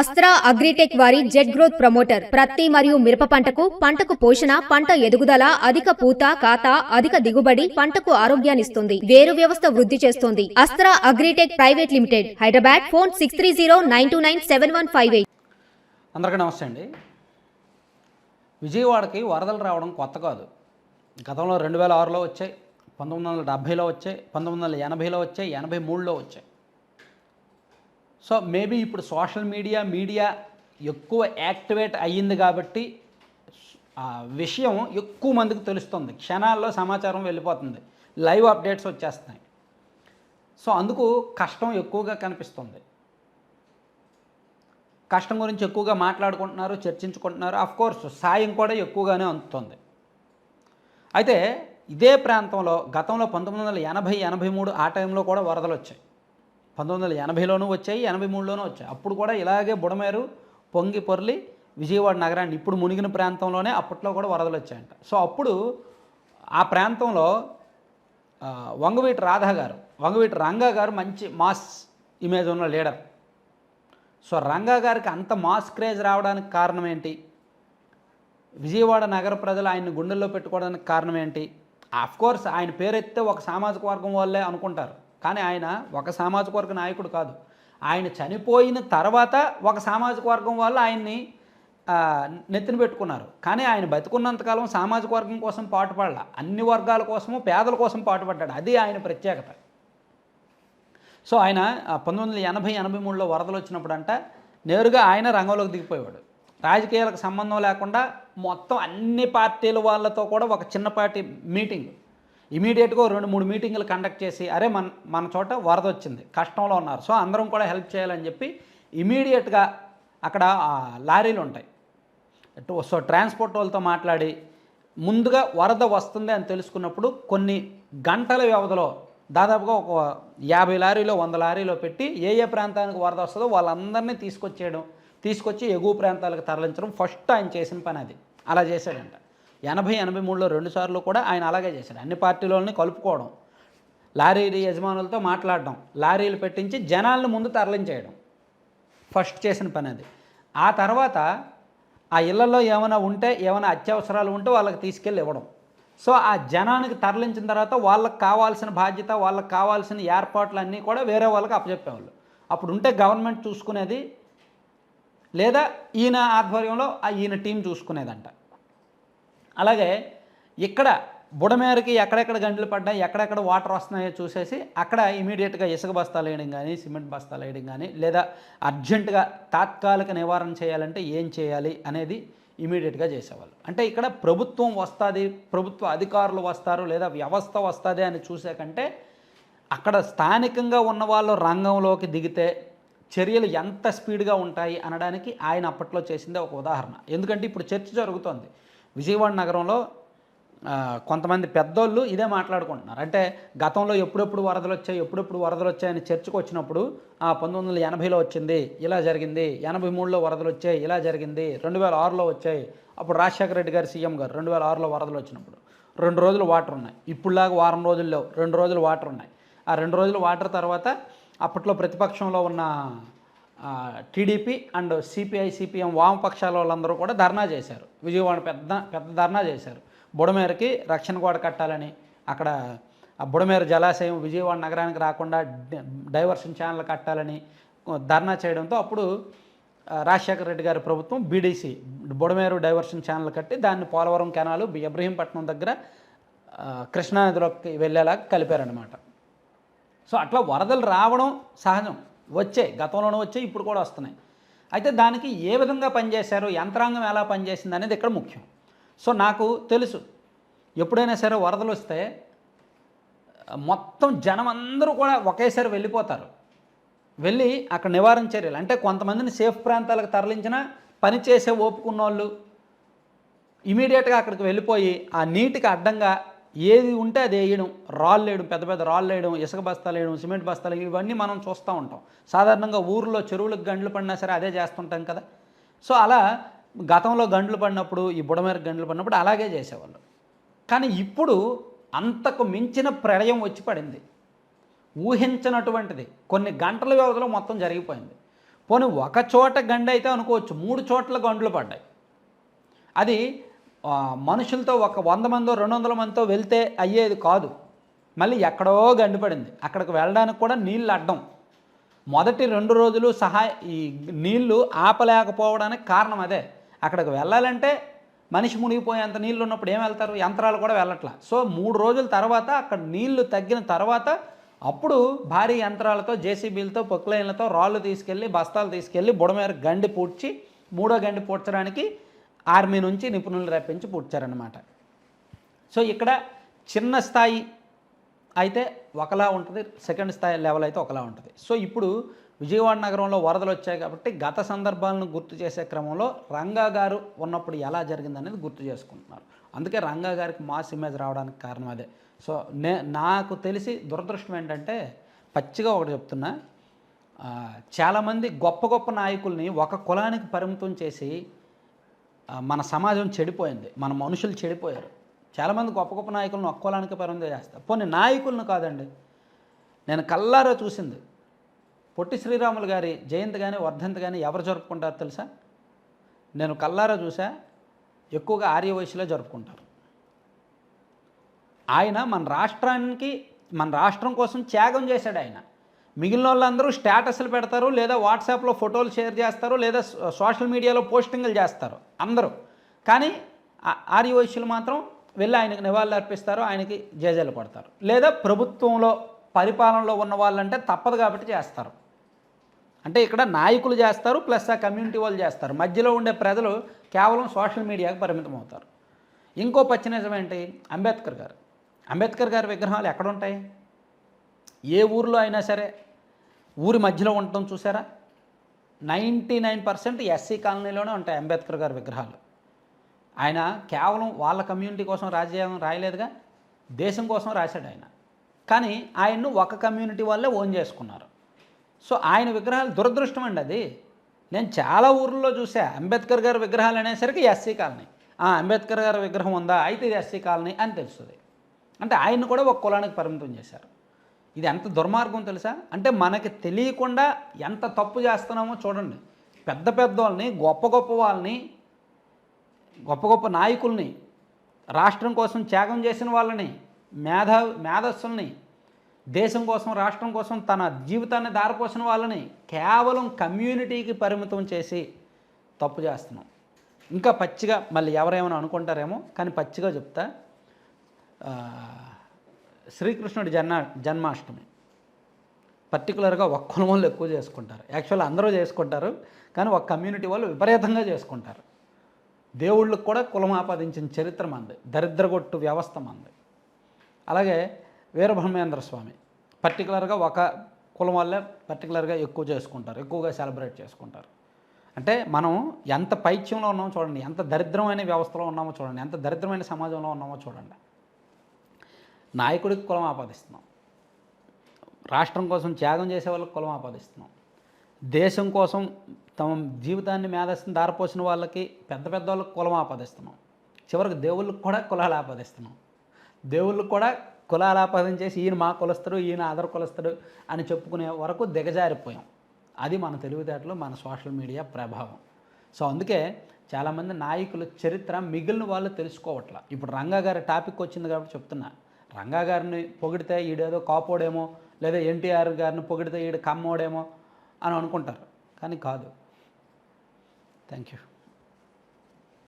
Astra agritech వారి jet growth promoter ప్రత్తి మరియు మిరప పంటకు పంటకు పోషణ పంట ఎదుగుదల అధిక పూత కాత అధిక దిగుబడి పంటకు ఆరోగ్యాన్నిస్తుంది వేరు వ్యవస్థ వృద్ధి చేస్తుంది. Astra agritech private limited Hyderabad phone six three zero nine two nine seven one five eight. అందరికీ నమస్తే అండి. విజయవాడకి వరదలు రావడం కొత్త కాదు. గతంలో రెండు వేల ఆరులో వచ్చాయి పంతొమ్మిది వందల డెబ్భైలో వచ్చాయి పంతొమ్మిది వందల ఎనభైలో వచ్చాయి ఎనభై మూడులో వచ్చాయి. సో మేబీ ఇప్పుడు సోషల్ మీడియా మీడియా ఎక్కువ యాక్టివేట్ అయ్యింది కాబట్టి ఆ విషయం ఎక్కువ మందికి తెలుస్తుంది. క్షణాల్లో సమాచారం వెళ్ళిపోతుంది. లైవ్ అప్డేట్స్ వచ్చేస్తున్నాయి. సో అందుకు కష్టం ఎక్కువగా కనిపిస్తుంది. కష్టం గురించి ఎక్కువగా మాట్లాడుకుంటున్నారు చర్చించుకుంటున్నారు. అఫ్ కోర్స్ సాయం కూడా ఎక్కువగానే అందుతుంది. అయితే ఇదే ప్రాంతంలో గతంలో పంతొమ్మిది వందల ఎనభై ఎనభై మూడు ఆ టైంలో కూడా వరదలు వచ్చాయి. పంతొమ్మిది వందల ఎనభైలోనూ వచ్చాయి ఎనభై మూడులోనూ వచ్చాయి. అప్పుడు కూడా ఇలాగే బుడమేరు పొంగి పొర్లి విజయవాడ నగరాన్ని ఇప్పుడు మునిగిన ప్రాంతంలోనే అప్పట్లో కూడా వరదలు వచ్చాయంట. సో అప్పుడు ఆ ప్రాంతంలో వంగవీటి రాధా గారు వంగవీటి రంగా గారు మంచి మాస్ ఇమేజ్ ఉన్న లీడర్. సో రంగా గారికి అంత మాస్ క్రేజ్ రావడానికి కారణం ఏంటి? విజయవాడ నగర ప్రజలు ఆయన్ని గుండెల్లో పెట్టుకోవడానికి కారణం ఏంటి? కోర్స్ ఆయన పేరెత్తే ఒక సామాజిక వర్గం వాళ్ళే అనుకుంటారు. కానీ ఆయన ఒక సామాజిక వర్గ నాయకుడు కాదు. ఆయన చనిపోయిన తర్వాత ఒక సామాజిక వర్గం వల్ల ఆయన్ని నెత్తిన పెట్టుకున్నారు. కానీ ఆయన బతుకున్నంతకాలం సామాజిక వర్గం కోసం పాటుపడాల. అన్ని వర్గాల కోసము పేదల కోసం పాటుపడ్డాడు. అది ఆయన ప్రత్యేకత. సో ఆయన పంతొమ్మిది వందల ఎనభై ఎనభై మూడులో వరదలు వచ్చినప్పుడు అంట నేరుగా ఆయన రంగంలోకి దిగిపోయేవాడు. రాజకీయాలకు సంబంధం లేకుండా మొత్తం అన్ని పార్టీల వాళ్ళతో కూడా ఒక చిన్న పార్టీ మీటింగ్. ఇమీడియట్గా రెండు మూడు మీటింగ్లు కండక్ట్ చేసి అరే మన మన చోట వరద వచ్చింది కష్టంలో ఉన్నారు సో అందరం కూడా హెల్ప్ చేయాలని చెప్పి ఇమీడియట్గా అక్కడ లారీలు ఉంటాయి. సో ట్రాన్స్పోర్ట్ వాళ్ళతో మాట్లాడి ముందుగా వరద వస్తుంది అని తెలుసుకున్నప్పుడు కొన్ని గంటల వ్యవధిలో దాదాపుగా ఒక యాభై లారీలో వంద లారీలో పెట్టి ఏ ఏ ప్రాంతానికి వరద వస్తుందో వాళ్ళందరినీ తీసుకొచ్చేయడం తీసుకొచ్చి ఎగువ ప్రాంతాలకు తరలించడం ఫస్ట్ ఆయన చేసిన పని అది. అలా చేశాడంట. ఎనభై ఎనభై మూడులో రెండు సార్లు కూడా ఆయన అలాగే చేశారు. అన్ని పార్టీలని కలుపుకోవడం లారీ యజమానులతో మాట్లాడడం లారీలు పెట్టించి జనాలను ముందు తరలించేయడం ఫస్ట్ చేసిన పని అది. ఆ తర్వాత ఆ ఇళ్ళలో ఏమైనా ఉంటే ఏమైనా అత్యవసరాలు ఉంటే వాళ్ళకి తీసుకెళ్ళి ఇవ్వడం. సో ఆ జనానికి తరలించిన తర్వాత వాళ్ళకి కావాల్సిన బాధ్యత వాళ్ళకి కావాల్సిన ఏర్పాట్లు అన్నీ కూడా వేరే వాళ్ళకి అప్పచెప్పేవాళ్ళు. అప్పుడు ఉంటే గవర్నమెంట్ చూసుకునేది లేదా ఈయన ఆధ్వర్యంలో ఈయన టీం చూసుకునేదంట. అలాగే ఇక్కడ బుడమేరకి ఎక్కడెక్కడ గంటలు పడ్డాయి ఎక్కడెక్కడ వాటర్ వస్తున్నాయో చూసేసి అక్కడ ఇమీడియట్గా ఇసుక బస్తాలు వేయడం కానీ సిమెంట్ బస్తాలు వేయడం కానీ లేదా అర్జెంటుగా తాత్కాలిక నివారణ చేయాలంటే ఏం చేయాలి అనేది ఇమీడియట్గా చేసేవాళ్ళు. అంటే ఇక్కడ ప్రభుత్వం వస్తుంది ప్రభుత్వ అధికారులు వస్తారు లేదా వ్యవస్థ వస్తుంది అని చూసే కంటే అక్కడ స్థానికంగా ఉన్న వాళ్ళు రంగంలోకి దిగితే చర్యలు ఎంత స్పీడ్గా ఉంటాయి అనడానికి ఆయన అప్పట్లో చేసిందే ఒక ఉదాహరణ. ఎందుకంటే ఇప్పుడు చర్చ జరుగుతోంది. విజయవాడ నగరంలో కొంతమంది పెద్దోళ్ళు ఇదే మాట్లాడుకుంటున్నారు. అంటే గతంలో ఎప్పుడెప్పుడు వరదలు వచ్చాయి ఎప్పుడెప్పుడు వరదలు వచ్చాయని చర్చకు వచ్చినప్పుడు ఆ, పంతొమ్మిది వందల ఎనభైలో వచ్చింది ఇలా జరిగింది ఎనభై మూడులో వరదలు వచ్చాయి ఇలా జరిగింది రెండు వేల ఆరులో వచ్చాయి. అప్పుడు రాజశేఖర రెడ్డి గారు సీఎం గారు రెండు వేల ఆరులో వరదలు వచ్చినప్పుడు. రెండు రోజులు వాటర్ ఉన్నాయి. ఇప్పుడులాగా వారం రోజుల్లో రెండు రోజులు వాటర్ ఉన్నాయి. ఆ రెండు రోజులు వాటర్ తర్వాత అప్పట్లో ప్రతిపక్షంలో ఉన్న టీడీపీ అండ్ సిపిఐ సిపిఎం వామపక్షాల వాళ్ళందరూ కూడా ధర్నా చేశారు. విజయవాడ పెద్ద పెద్ద ధర్నా చేశారు. బుడమేరకి రక్షణ గోడ కట్టాలని అక్కడ ఆ బుడమేర జలాశయం విజయవాడ నగరానికి రాకుండా డైవర్షన్ ఛానల్ కట్టాలని ధర్నా చేయడంతో అప్పుడు రాజశేఖర రెడ్డి గారి ప్రభుత్వం బీడీసీ బుడమేరు డైవర్షన్ ఛానల్ కట్టి దాన్ని పోలవరం కెనాలు ఇబ్రహీంపట్నం దగ్గర కృష్ణానదిలోకి వెళ్ళేలాగా కలిపారనమాట సో అట్లా వరదలు రావడం సహజం. వచ్చాయి. గతంలోనూ వచ్చాయి ఇప్పుడు కూడా వస్తున్నాయి. అయితే దానికి ఏ విధంగా పనిచేశారు యంత్రాంగం ఎలా పనిచేసింది అనేది ఇక్కడ ముఖ్యం. సో నాకు తెలుసు. ఎప్పుడైనా సరే వరదలు వస్తే మొత్తం జనం అందరూ కూడా ఒకేసారి వెళ్ళిపోతారు. వెళ్ళి అక్కడ నివారణ చర్యలు. అంటే కొంతమందిని సేఫ్ ప్రాంతాలకు తరలించిన పని చేసే ఓపుకున్న వాళ్ళు ఇమీడియట్గా అక్కడికి వెళ్ళిపోయి ఆ నీటికి అడ్డంగా ఏది ఉంటే అది వేయడం. రాళ్ళు వేయడం పెద్ద పెద్ద రాళ్ళు వేయడం ఇసుక బస్తాలు వేయడం సిమెంట్ బస్తాలు ఇవన్నీ మనం చూస్తూ ఉంటాం. సాధారణంగా ఊర్లో చెరువులకు గండ్లు పడినా సరే అదే చేస్తుంటాం కదా. సో అలా గతంలో గండ్లు పడినప్పుడు ఈ బుడమేర గండ్లు పడినప్పుడు అలాగే చేసేవాళ్ళు. కానీ ఇప్పుడు అంతకు మించిన ప్రళయం వచ్చి పడింది. ఊహించినటువంటిది. కొన్ని గంటల వ్యవధిలో మొత్తం జరిగిపోయింది. పోనీ ఒక చోట గండి అయితే అనుకోవచ్చు. మూడు చోట్ల గండ్లు పడ్డాయి. అది మనుషులతో ఒక వంద మందో రెండు వందల మందితో వెళ్తే అయ్యేది కాదు. మళ్ళీ ఎక్కడో గండిపడింది అక్కడికి వెళ్ళడానికి కూడా నీళ్ళు అడ్డం. మొదటి రెండు రోజులు సహాయ ఈ నీళ్ళు ఆపలేకపోవడానికి కారణం అదే. అక్కడికి వెళ్ళాలంటే మనిషి మునిగిపోయేంత నీళ్ళు ఉన్నప్పుడు ఏం వెళ్తారు? యంత్రాలు కూడా వెళ్ళట్లా. సో మూడు రోజుల తర్వాత అక్కడ నీళ్ళు తగ్గిన తర్వాత అప్పుడు భారీ యంత్రాలతో జేసీబీలతో పొక్లైన్లతో రాళ్ళు తీసుకెళ్ళి బస్తాలు తీసుకెళ్ళి బుడమేర గండి పూడ్చి మూడో గండి పూడ్చడానికి ఆర్మీ నుంచి నిపుణులు రప్పించి పూడ్చారనమాట సో ఇక్కడ చిన్న స్థాయి అయితే ఒకలా ఉంటుంది సెకండ్ స్థాయి లెవెల్ అయితే ఒకలా ఉంటుంది. సో ఇప్పుడు విజయవాడ నగరంలో వరదలు వచ్చాయి కాబట్టి గత సందర్భాలను గుర్తు చేసే క్రమంలో రంగా గారు ఉన్నప్పుడు ఎలా జరిగిందనేది గుర్తు చేసుకుంటున్నారు. అందుకే రంగా గారికి మాస్ ఇమేజ్ రావడానికి కారణం అదే. సో నే నాకు తెలిసి దురదృష్టం ఏంటంటే పచ్చిగా ఒకటి చెప్తున్నా. చాలామంది గొప్ప గొప్ప నాయకుల్ని ఒక కులానికి పరిమితం చేసి మన సమాజం చెడిపోయింది. మన మనుషులు చెడిపోయారు. చాలామంది గొప్ప గొప్ప నాయకులను ఒక్కోలానికి పరిమితం చేస్తారు. పోనీ నాయకులను కాదండి. నేను కల్లారా చూసింది. పొట్టి శ్రీరాములు గారి జయంతి కానీ వర్ధంతి కానీ ఎవరు జరుపుకుంటారు తెలుసా? నేను కల్లారా చూసా ఎక్కువగా ఆర్య వయసులో జరుపుకుంటారు. ఆయన మన రాష్ట్రానికి మన రాష్ట్రం కోసం త్యాగం చేశాడు ఆయన. మిగిలిన వాళ్ళందరూ స్టేటస్లు పెడతారు లేదా వాట్సాప్లో ఫోటోలు షేర్ చేస్తారు లేదా సోషల్ మీడియాలో పోస్టింగ్లు చేస్తారు అందరూ. కానీ ఆర్య వైశ్యులు మాత్రం వెళ్ళి ఆయనకి నివాళులు అర్పిస్తారు ఆయనకి జేజేలు పడతారు లేదా ప్రభుత్వంలో పరిపాలనలో ఉన్న వాళ్ళంటే తప్పదు కాబట్టి చేస్తారు. అంటే ఇక్కడ నాయకులు చేస్తారు ప్లస్ ఆ కమ్యూనిటీ వాళ్ళు చేస్తారు. మధ్యలో ఉండే ప్రజలు కేవలం సోషల్ మీడియాకి పరిమితం అవుతారు ఇంకో పచ్చి నిజం ఏంటి? అంబేద్కర్ గారు. అంబేద్కర్ గారి విగ్రహాలు ఎక్కడ ఉంటాయి? ఏ ఊర్లో అయినా సరే ఊరి మధ్యలో ఉండటం చూసారా? నైంటీ నైన్ పర్సెంట్ ఎస్సీ కాలనీలోనే ఉంటాయి అంబేద్కర్ గారి విగ్రహాలు. ఆయన కేవలం వాళ్ళ కమ్యూనిటీ కోసం రాజ్యాంగం రాయలేదుగా దేశం కోసం రాశాడు ఆయన. కానీ ఆయన్ను ఒక కమ్యూనిటీ వాళ్ళే ఓన్ చేసుకున్నారు. సో ఆయన విగ్రహాలు దురదృష్టం అండి అది. నేను చాలా ఊర్లలో చూసా అంబేద్కర్ గారి విగ్రహాలు అనేసరికి ఎస్సీ కాలనీ. ఆ, అంబేద్కర్ గారి విగ్రహం ఉందా? అయితే ఇది ఎస్సీ కాలనీ అని తెలుస్తుంది. అంటే ఆయన్ని కూడా ఒక కులానికి పరిమితం చేశారు. ఇది ఎంత దుర్మార్గం తెలుసా? అంటే మనకి తెలియకుండా ఎంత తప్పు చేస్తున్నామో చూడండి. పెద్ద పెద్ద వాళ్ళని గొప్ప గొప్ప వాళ్ళని గొప్ప గొప్ప నాయకుల్ని రాష్ట్రం కోసం త్యాగం చేసిన వాళ్ళని మేధా మేధస్సుల్ని దేశం కోసం రాష్ట్రం కోసం తన జీవితాన్ని దారిపోసిన వాళ్ళని కేవలం కమ్యూనిటీకి పరిమితం చేసి తప్పు చేస్తున్నాం. ఇంకా పచ్చిగా మళ్ళీ ఎవరేమైనా అనుకుంటారేమో కానీ పచ్చిగా చెప్తా. శ్రీకృష్ణుడి జన్మ జన్మాష్టమి. పర్టికులర్గా ఒక కులం వాళ్ళు ఎక్కువ చేసుకుంటారు. యాక్చువల్ అందరూ చేసుకుంటారు కానీ ఒక కమ్యూనిటీ వాళ్ళు విపరీతంగా చేసుకుంటారు. దేవుళ్ళకు కూడా కులం ఆపాదించిన చరిత్ర మంది దరిద్రగొట్టు వ్యవస్థ మంది. అలాగే వీరబ్రహ్మేంద్ర స్వామి పర్టికులర్గా ఒక కులం వాళ్ళే పర్టికులర్గా ఎక్కువ చేసుకుంటారు ఎక్కువగా సెలబ్రేట్ చేసుకుంటారు. అంటే మనం ఎంత పైత్యంలో ఉన్నామో చూడండి ఎంత దరిద్రమైన వ్యవస్థలో ఉన్నామో చూడండి ఎంత దరిద్రమైన సమాజంలో ఉన్నామో చూడండి. నాయకుడికి కులం ఆపాదిస్తున్నాం. రాష్ట్రం కోసం త్యాగం చేసే వాళ్ళకి కులం ఆపాదిస్తున్నాం. దేశం కోసం తమ జీవితాన్ని మేధస్సుని దారిపోసిన వాళ్ళకి పెద్ద పెద్ద వాళ్ళకి కులం ఆపాదిస్తున్నాం. చివరికి దేవుళ్ళకి కూడా కులాలు ఆపాదిస్తున్నాం. దేవుళ్ళకి కూడా కులాలు చేసి ఈయన మా కులస్తుడు ఈయన ఆదర కులస్తుడు అని చెప్పుకునే వరకు దిగజారిపోయాం. అది మన తెలివితేటలు మన సోషల్ మీడియా ప్రభావం. సో అందుకే చాలామంది నాయకుల చరిత్ర మిగిలిన వాళ్ళు తెలుసుకోవట్లా. ఇప్పుడు రంగా గారి టాపిక్ వచ్చింది కాబట్టి చెప్తున్నా. రంగా గారిని పొగిడితే ఈడేదో కాపోడేమో లేదా ఎన్టీఆర్ గారిని పొగిడితే ఈడు కమ్మోడేమో అని అనుకుంటారు. కానీ కాదు. Thank you